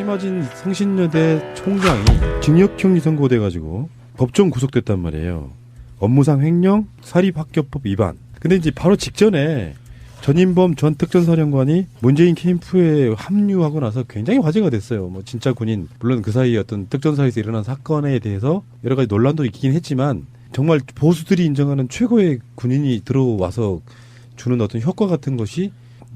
심화진 성신여대 총장이 징역형이 선고돼 가지고 법정 구속됐단 말이에요. 업무상 횡령, 사립학교법 위반. 근데 이제 바로 직전에 전인범 전 특전사령관이 문재인 캠프에 합류하고 나서 굉장히 화제가 됐어요. 뭐 진짜 군인 물론 그 사이에 어떤 특전사에서 일어난 사건에 대해서 여러 가지 논란도 있긴 했지만 정말 보수들이 인정하는 최고의 군인이 들어와서 주는 어떤 효과 같은 것이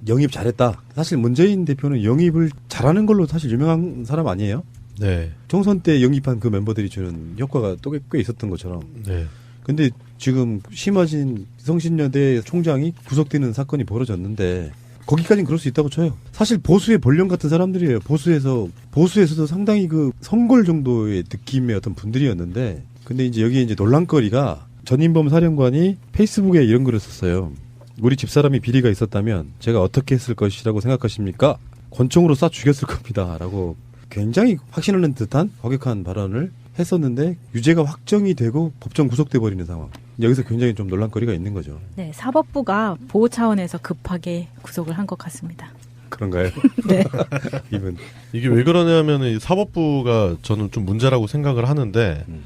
영입 잘했다. 사실 문재인 대표는 영입을 잘하는 걸로 사실 유명한 사람 아니에요? 네. 총선 때 영입한 그 멤버들이 주는 효과가 또 꽤 있었던 것처럼. 네. 근데 지금 심화진 성신여대 총장이 구속되는 사건이 벌어졌는데 거기까지는 그럴 수 있다고 쳐요. 사실 보수의 본령 같은 사람들이에요. 보수에서 보수에서도 상당히 그 성골 정도의 느낌의 어떤 분들이었는데 근데 이제 여기 이제 논란거리가 전인범 사령관이 페이스북에 이런 글을 썼어요. 우리 집사람이 비리가 있었다면 제가 어떻게 했을 것이라고 생각하십니까? 권총으로 쏴 죽였을 겁니다 라고 굉장히 확신하는 듯한 과격한 발언을 했었는데 유죄가 확정이 되고 법정 구속돼 버리는 상황. 여기서 굉장히 좀 논란거리가 있는 거죠. 네, 사법부가 보호 차원에서 급하게 구속을 한 것 같습니다. 그런가요? 네. 이분 이게 왜 그러냐면 이 사법부가 저는 좀 문제라고 생각을 하는데 음.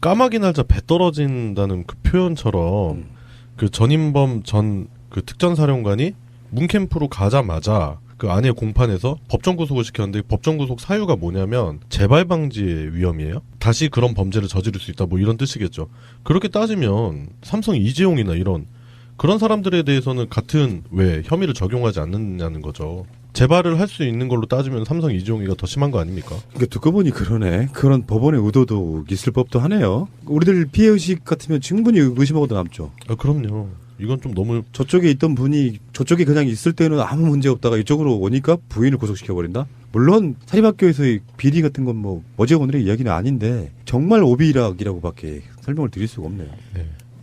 까마귀 날자 배 떨어진다는 그 표현처럼 음. 그 전인범 전 그 특전사령관이 문캠프로 가자마자 그 안에 공판에서 법정 구속을 시켰는데 법정 구속 사유가 뭐냐면 재발 방지의 위험이에요. 다시 그런 범죄를 저지를 수 있다 뭐 이런 뜻이겠죠. 그렇게 따지면 삼성 이재용이나 이런 그런 사람들에 대해서는 같은 왜 혐의를 적용하지 않느냐는 거죠. 재발을 할 수 있는 걸로 따지면 삼성 이재용이가 더 심한 거 아닙니까? 그러니까 듣고 보니 그러네. 그런 법원의 의도도 있을 법도 하네요. 우리들 피해 의식 같으면 충분히 의심하고도 남죠. 아, 그럼요. 이건 좀 너무 저쪽에 있던 분이 저쪽에 그냥 있을 때는 아무 문제 없다가 이쪽으로 오니까 부인을 구속시켜 버린다. 물론 사립학교에서의 비리 같은 건 뭐 어제 오늘의 이야기는 아닌데 정말 오비락이라고밖에 설명을 드릴 수가 없네요.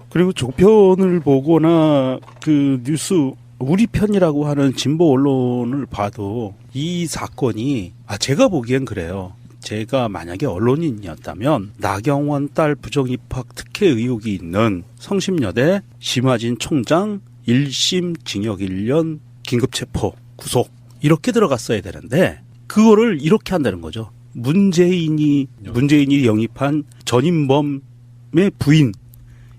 그리고 종편을 보거나 그 뉴스 우리 편이라고 하는 진보 언론을 봐도 이 사건이 아 제가 보기엔 그래요. 제가 만약에 언론인이었다면 나경원 딸 부정 입학 특혜 의혹이 있는 성심여대 심화진 총장 1심 징역 1년 긴급 체포 구속 이렇게 들어갔어야 되는데 그거를 이렇게 한다는 거죠. 문재인이 문재인이 영입한 전인범의 부인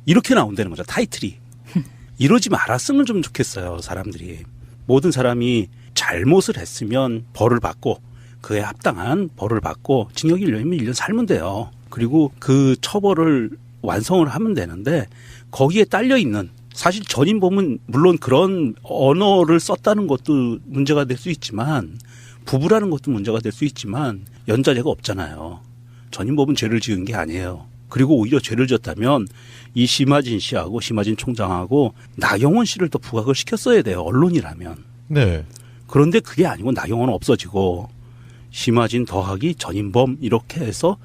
이렇게 나온다는 거죠. 타이틀이. 이러지 말았으면 좀 좋겠어요, 사람들이. 모든 사람이 잘못을 했으면 벌을 받고 그에 합당한 벌을 받고 징역 1년이면 1년 살면 돼요. 그리고 그 처벌을 완성을 하면 되는데 거기에 딸려 있는 사실 전인범은 물론 그런 언어를 썼다는 것도 문제가 될 수 있지만 부부라는 것도 문제가 될 수 있지만 연좌제가 없잖아요. 전인범은 죄를 지은 게 아니에요. 그리고 오히려 죄를 졌다면 이 심하진 씨하고 심하진 총장하고 나경원 씨를 더 부각을 시켰어야 돼요. 언론이라면. 네. 그런데 그게 아니고 나경원은 없어지고 심하진 더하기 전인범 이렇게 해서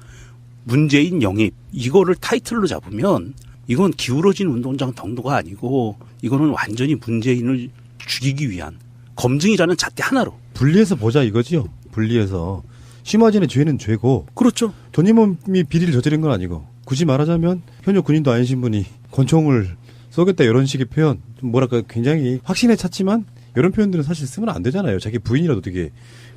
문재인 영입 이거를 타이틀로 잡으면 이건 기울어진 운동장 정도가 아니고 이거는 완전히 문재인을 죽이기 위한 검증이라는 잣대 하나로 분리해서 보자 이거지요. 분리해서 심화진의 죄는 죄고 그렇죠. 전임범이 비리를 저지른 건 아니고 굳이 말하자면 현역 군인도 아니신 분이 권총을 쏘겠다 이런 식의 표현 좀 뭐랄까 굉장히 확신에 찼지만 이런 표현들은 사실 쓰면 안 되잖아요. 자기 부인이라도 되게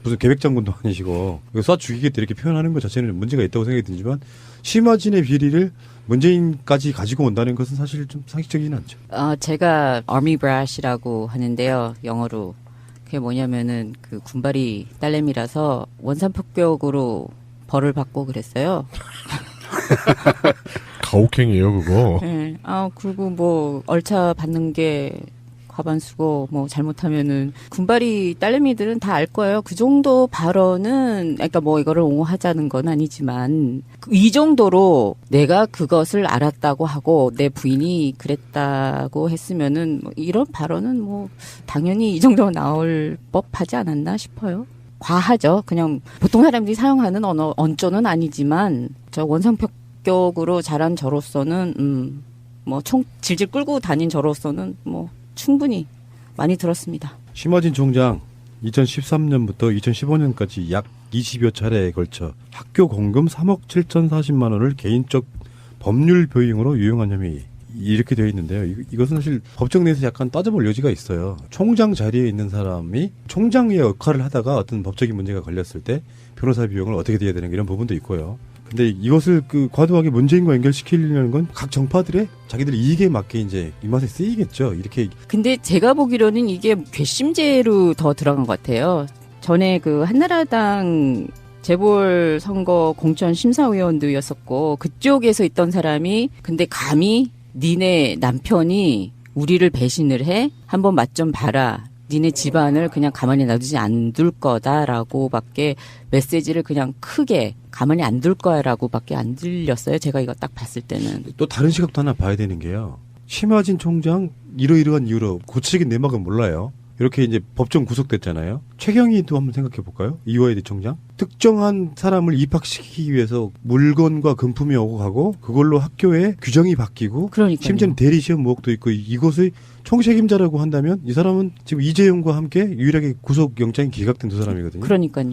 무슨 계획장군도 아니시고 쏴 죽이겠다 이렇게 표현하는 것 자체는 문제가 있다고 생각이 들지만 심화진의 비리를 문재인까지 가지고 온다는 것은 사실 좀 상식적이진 않죠. 어, 제가 army brash이라고 하는데요. 영어로. 그게 뭐냐면은 그 군발이 딸내미라서 원산 폭격으로 벌을 받고 그랬어요. 가혹행이에요, 그거. 예. 아, 그리고 뭐 얼차 받는 게 과반수고 뭐 잘못하면은 군발이 딸내미들은 다 알 거예요. 그 정도 발언은 그러니까 뭐 이거를 옹호하자는 건 아니지만 이 정도로 내가 그것을 알았다고 하고 내 부인이 그랬다고 했으면은 뭐 이런 발언은 뭐 당연히 이 정도 나올 법하지 않았나 싶어요. 과하죠. 그냥 보통 사람들이 사용하는 언어 언조는 아니지만 저 원상폭격으로 자란 저로서는 음, 뭐 총 질질 끌고 다닌 저로서는 뭐 충분히 많이 들었습니다. 심화진 총장 2013년부터 2015년까지 약 20여 차례에 걸쳐 학교 공금 3억 7천 40만 원을 개인적 법률 교육으로 유용한 혐의 이렇게 되어 있는데요. 이- 이것은 사실 법정 내에서 약간 따져볼 여지가 있어요. 총장 자리에 있는 사람이 총장의 역할을 하다가 어떤 법적인 문제가 걸렸을 때 변호사 비용을 어떻게 대야 되는 이런 부분도 있고요. 근데 이것을 그 과도하게 문재인과 연결시키려는 건 각 정파들의 자기들의 이익에 맞게 이제 입맛에 쓰이겠죠. 이렇게 근데 제가 보기로는 이게 괘씸죄로 더 들어간 것 같아요. 전에 그 한나라당 재벌 선거 공천 심사위원도였었고 그쪽에서 있던 사람이 근데 감히 니네 남편이 우리를 배신을 해 한번 맛 좀 봐라. 니네 집안을 그냥 가만히 놔두지 안 둘 거다라고밖에 메시지를 그냥 크게 가만히 안 둘 거야라고밖에 안 들렸어요. 제가 이거 딱 봤을 때는. 또 다른 시각도 하나 봐야 되는 게요. 심화진 총장 이러이러한 이유로 구체적인 내막은 몰라요. 이렇게 이제 법정 구속됐잖아요. 최경희도 한번 생각해 볼까요? 이화여대 총장 특정한 사람을 입학시키기 위해서 물건과 금품이 오고 가고 그걸로 학교에 규정이 바뀌고 그러니까 심지어는 대리 시험 의혹도 있고 이것의 총책임자라고 한다면 이 사람은 지금 이재용과 함께 유일하게 구속 영장이 기각된 두 사람이거든요. 그러니까요.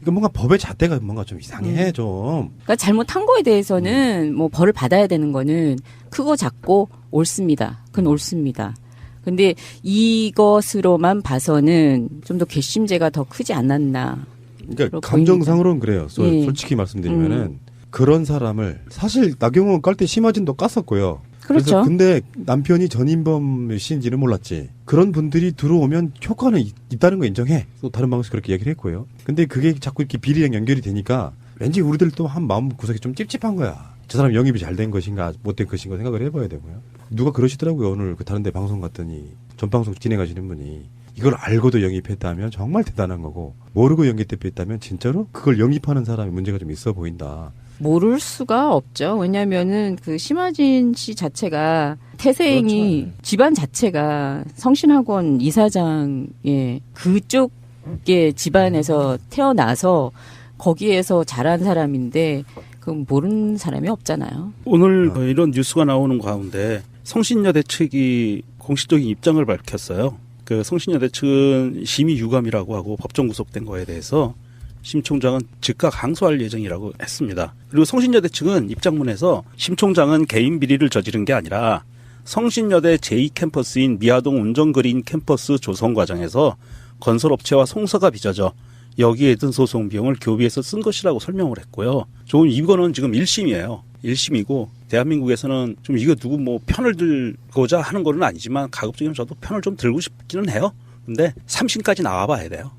그러니까 뭔가 법의 잣대가 뭔가 좀 이상해 좀. 그러니까 잘못한 거에 대해서는 뭐 벌을 받아야 되는 거는 크고 작고 옳습니다. 그건 옳습니다. 근데 이것으로만 봐서는 좀 더 괘씸죄가 더 크지 않았나. 그러니까 감정상으로는 그래요. 소- 예. 솔직히 말씀드리면은 그런 사람을 사실 나경원 깔 때 심화진도 깠었고요. 그렇죠. 근데 남편이 전인범 씨인지는 몰랐지. 그런 분들이 들어오면 효과는 있, 다는 거 인정해. 또 다른 방송에서 그렇게 얘기를 했고요. 근데 그게 자꾸 이렇게 비리랑 연결이 되니까 왠지 우리들도 한 마음 구석이 좀 찝찝한 거야. 저 사람 영입이 잘 된 것인가 못된 것인가 생각을 해봐야 되고요. 누가 그러시더라고요. 오늘 그 다른데 방송 갔더니 전방송 진행하시는 분이 이걸 알고도 영입했다면 정말 대단한 거고 모르고 영입했다면 진짜로 그걸 영입하는 사람이 문제가 좀 있어 보인다. 모를 수가 없죠. 왜냐면은 그 심하진 씨 자체가 태생이 그렇죠. 집안 자체가 성신학원 이사장의 그쪽의 집안에서 태어나서 거기에서 자란 사람인데 그 모르는 사람이 없잖아요. 오늘 아. 뭐 이런 뉴스가 나오는 가운데 성신여대 측이 공식적인 입장을 밝혔어요. 그 성신여대 측은 심의 유감이라고 하고 법정 구속된 거에 대해서 심 총장은 즉각 항소할 예정이라고 했습니다. 그리고 성신여대 측은 입장문에서 심 총장은 개인 비리를 저지른 게 아니라 성신여대 제2캠퍼스인 미아동 운정그린 캠퍼스 조성 과정에서 건설업체와 송사가 빚어져 여기에 든 소송 비용을 교비해서 쓴 것이라고 설명을 했고요. 좀 이거는 지금 1심이에요. 1심이고 대한민국에서는 좀 이거 누구 뭐 편을 들고자 하는 거는 아니지만 가급적이면 저도 편을 좀 들고 싶기는 해요. 근데 3심까지 나와봐야 돼요.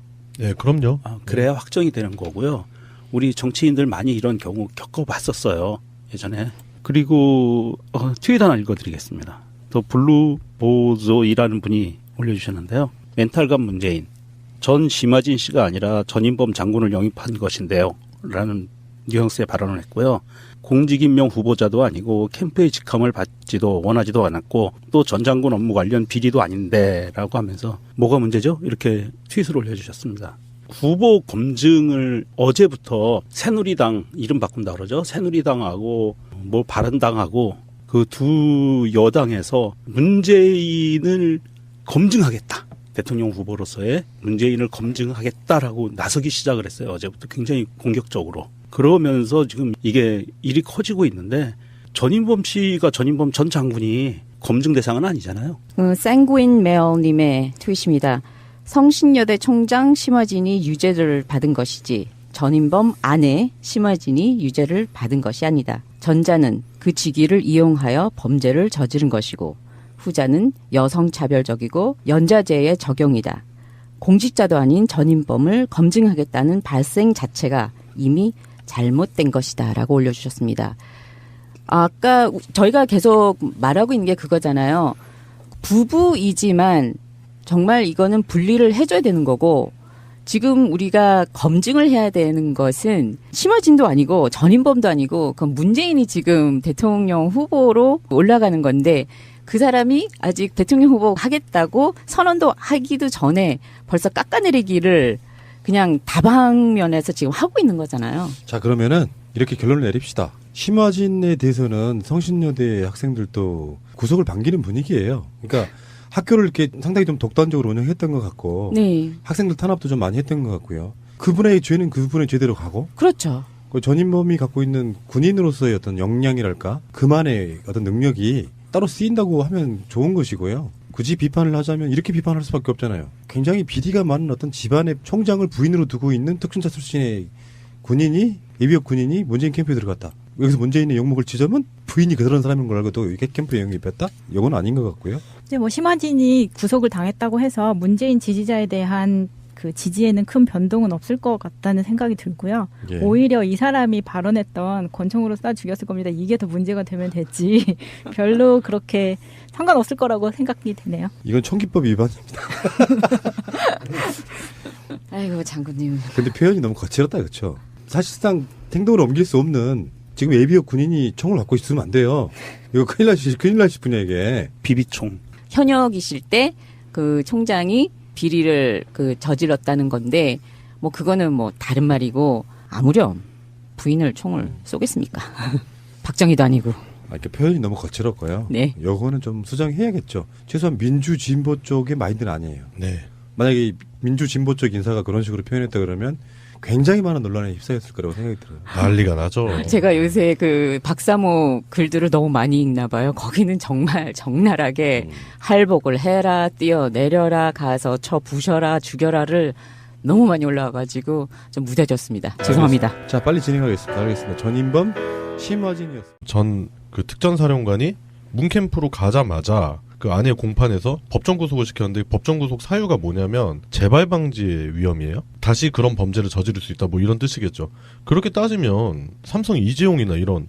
네, 그럼요. 아, 그래야 확정이 되는 거고요. 우리 정치인들 많이 이런 경우 겪어봤었어요. 예전에. 그리고 어, 트윗 하나 읽어드리겠습니다. 또 블루 보조이라는 분이 올려주셨는데요. 멘탈감 문재인. 전 심하진 씨가 아니라 전인범 장군을 영입한 것인데요. 라는 뉘앙스의 발언을 했고요. 공직임명 후보자도 아니고 캠프의 직함을 받지도 원하지도 않았고 또 전 장군 업무 관련 비리도 아닌데 라고 하면서 뭐가 문제죠? 이렇게 트윗을 올려주셨습니다. 후보 검증을 어제부터 새누리당 이름 바꾼다 그러죠. 새누리당하고 뭐 바른당하고 그 두 여당에서 문재인을 검증하겠다. 대통령 후보로서의 문재인을 검증하겠다라고 나서기 시작을 했어요. 어제부터 굉장히 공격적으로. 그러면서 지금 이게 일이 커지고 있는데 전인범 씨가 전인범 전 장군이 검증 대상은 아니잖아요. 그 샌구인 메어님의 트윗입니다. 성신여대 총장 심화진이 유죄를 받은 것이지 전인범 아내 심화진이 유죄를 받은 것이 아니다. 전자는 그 직위를 이용하여 범죄를 저지른 것이고 후자는 여성차별적이고 연자제의 적용이다. 공직자도 아닌 전인범을 검증하겠다는 발생 자체가 이미 잘못된 것이다. 라고 올려주셨습니다. 아까 저희가 계속 말하고 있는 게 그거잖아요. 부부이지만 정말 이거는 분리를 해줘야 되는 거고 지금 우리가 검증을 해야 되는 것은 심화진도 아니고 전인범도 아니고 그 문재인이 지금 대통령 후보로 올라가는 건데 그 사람이 아직 대통령 후보 하겠다고 선언도 하기도 전에 벌써 깎아내리기를 그냥 다방면에서 지금 하고 있는 거잖아요. 자 그러면은 이렇게 결론을 내립시다. 심화진에 대해서는 성신여대 학생들도 구속을 반기는 분위기예요. 그러니까 학교를 이렇게 상당히 좀 독단적으로 운영했던 것 같고 네. 학생들 탄압도 좀 많이 했던 것 같고요. 그분의 죄는 그분의 죄대로 가고 그렇죠. 그 전인범이 갖고 있는 군인으로서의 어떤 역량이랄까 그만의 어떤 능력이 따로 쓰인다고 하면 좋은 것이고요. 굳이 비판을 하자면 이렇게 비판할 수밖에 없잖아요. 굉장히 비리가 많은 어떤 집안의 총장을 부인으로 두고 있는 특전사 출신의 군인이 예비역 군인이 문재인 캠프에 들어갔다. 여기서 문재인의 욕먹을 지점은 부인이 그런 사람인 걸 알고 또 이게 캠프에 영입했다? 이건 아닌 것 같고요. 이제 뭐 심화진이 구속을 당했다고 해서 문재인 지지자에 대한 그 지지에는 큰 변동은 없을 것 같다는 생각이 들고요. 예. 오히려 이 사람이 발언했던 권총으로 쏴 죽였을 겁니다. 이게 더 문제가 되면 됐지. 별로 그렇게 상관없을 거라고 생각이 되네요. 이건 총기법 위반입니다. 아이고 장군님. 근데 표현이 너무 거칠었다 그렇죠. 사실상 행동으로 옮길 수 없는 지금 예비역 군인이 총을 갖고 있으면 안 돼요. 이거 큰일 나시 큰일 나실 분야 이게. 비비총. 현역이실 때 그 총장이 비리를 그 저질렀다는 건데 뭐 그거는 뭐 다른 말이고 아무렴 부인을 총을 쏘겠습니까? 박정희도 아니고. 아, 이렇게 표현이 너무 거칠었고요. 네. 요거는 좀 수정해야겠죠. 최소한 민주 진보 쪽의 마인드는 아니에요. 네. 만약에 이 민주 진보 쪽 인사가 그런 식으로 표현했다 그러면 굉장히 많은 논란에 휩싸였을 거라고 생각이 들어요. 난리가 나죠. 제가 요새 그 박사모 글들을 너무 많이 읽나 봐요. 거기는 정말 적나라하게 할복을 해라, 뛰어 내려라, 가서 쳐 부셔라, 죽여라를 너무 많이 올라와가지고 좀 무뎌졌습니다. 죄송합니다. 자, 빨리 진행하겠습니다. 알겠습니다. 전인범 심화진이었습니다. 전 그 특전사령관이 문캠프로 가자마자 그 아내 공판에서 법정 구속을 시켰는데 법정 구속 사유가 뭐냐면 재발 방지의 위험이에요. 다시 그런 범죄를 저지를 수 있다 뭐 이런 뜻이겠죠. 그렇게 따지면 삼성 이재용이나 이런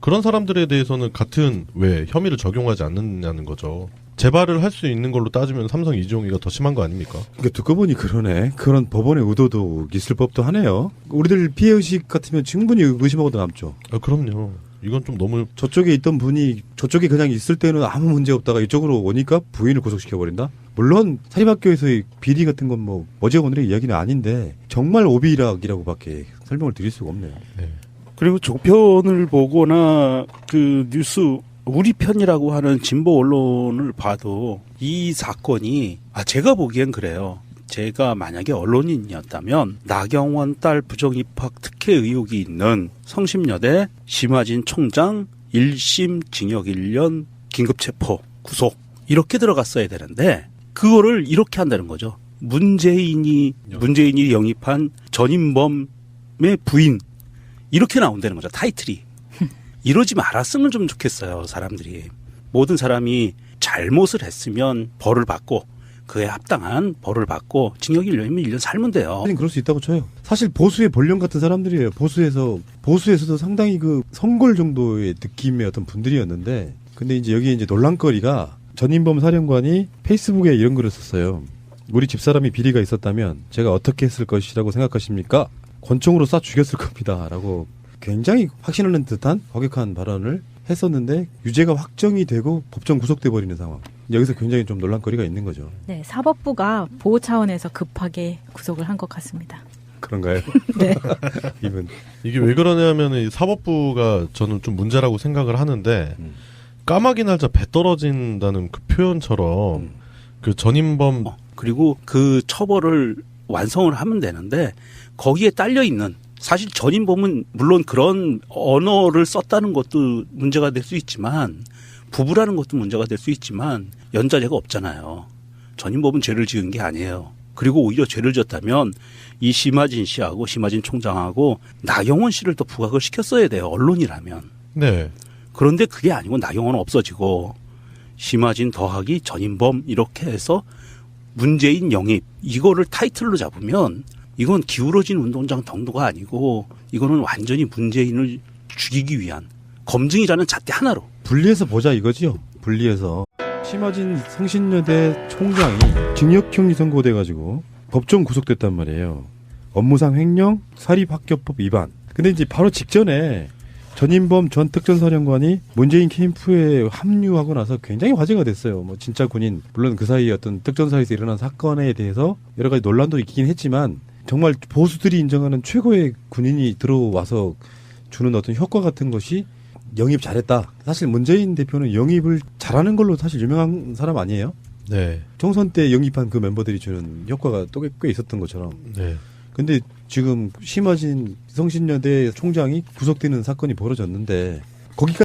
그런 사람들에 대해서는 같은 왜 혐의를 적용하지 않느냐는 거죠. 재발을 할 수 있는 걸로 따지면 삼성 이재용이가 더 심한 거 아닙니까? 그러니까 듣고 보니 그러네. 그런 법원의 의도도 있을 법도 하네요. 우리들 피해 의식 같으면 충분히 의심하고도 남죠. 아, 그럼요. 이건 좀 너무 저쪽에 있던 분이 저쪽에 그냥 있을 때는 아무 문제 없다가 이쪽으로 오니까 부인을 구속시켜 버린다? 물론 사립학교에서의 비리 같은 건 뭐 어제 오늘의 이야기는 아닌데 정말 오비락이라고 밖에 설명을 드릴 수가 없네요. 그리고 종편을 보거나 그 뉴스 우리 편이라고 하는 진보 언론을 봐도 이 사건이 아 제가 보기엔 그래요. 제가 만약에 언론인이었다면 나경원 딸 부정 입학 특혜 의혹이 있는 성심여대 심화진 총장 1심 징역 1년 긴급 체포 구속 이렇게 들어갔어야 되는데 그거를 이렇게 한다는 거죠. 문재인이 문재인이 영입한 전인범의 부인 이렇게 나온다는 거죠. 타이틀이. 이러지 말았으면 좀 좋겠어요. 사람들이. 모든 사람이 잘못을 했으면 벌을 받고 그에 합당한 벌을 받고 징역 1년이면 1년 살면 돼요. 그럴 수 있다고 쳐요. 사실 보수의 본령 같은 사람들이에요. 보수에서 보수에서도 상당히 그 성골 정도의 느낌의 어떤 분들이었는데 근데 이제 여기 이제 논란거리가 전인범 사령관이 페이스북에 이런 글을 썼어요. 우리 집사람이 비리가 있었다면 제가 어떻게 했을 것이라고 생각하십니까? 권총으로 쏴 죽였을 겁니다 라고 굉장히 확신하는 듯한 과격한 발언을 했었는데 유죄가 확정이 되고 법정 구속돼 버리는 상황. 여기서 굉장히 좀 논란거리가 있는 거죠. 네, 사법부가 보호 차원에서 급하게 구속을 한 것 같습니다. 그런가요? 네. 이분 이게 왜 그러냐면 이 사법부가 저는 좀 문제라고 생각을 하는데 음. 까마귀 날자 배 떨어진다는 그 표현처럼 음. 그 전인범 어, 그리고 그 처벌을 완성을 하면 되는데 거기에 딸려 있는 사실 전인범은 물론 그런 언어를 썼다는 것도 문제가 될 수 있지만 부부라는 것도 문제가 될 수 있지만 연좌제가 없잖아요. 전인범은 죄를 지은 게 아니에요. 그리고 오히려 죄를 졌다면 이 심하진 씨하고 심하진 총장하고 나경원 씨를 더 부각을 시켰어야 돼요. 언론이라면. 네 그런데 그게 아니고 나경원은 없어지고 심하진 더하기 전인범 이렇게 해서 문재인 영입 이거를 타이틀로 잡으면 이건 기울어진 운동장 정도가 아니고 이거는 완전히 문재인을 죽이기 위한 검증이라는 잣대 하나로 분리해서 보자 이거지요. 분리해서 심화진 성신여대 총장이 징역형이 선고돼 가지고 법정 구속됐단 말이에요. 업무상 횡령, 사립학교법 위반. 근데 이제 바로 직전에 전인범 전 특전사령관이 문재인 캠프에 합류하고 나서 굉장히 화제가 됐어요. 뭐 진짜 군인 물론 그 사이에 어떤 특전사에서 일어난 사건에 대해서 여러 가지 논란도 있긴 했지만 정말 보수들이 인정하는 최고의 군인이 들어와서 주는 어떤 효과 같은 것이 영입 잘했다. 사실 문재인 대표는 영입을 잘하는 걸로 사실 유명한 사람 아니에요? 네, 총선 때 영입한 그 멤버들이 주는 효과가 또 꽤 있었던 것처럼. 네. 근데 지금 심화진 성신여대 총장이 구속되는 사건이 벌어졌는데 거기까지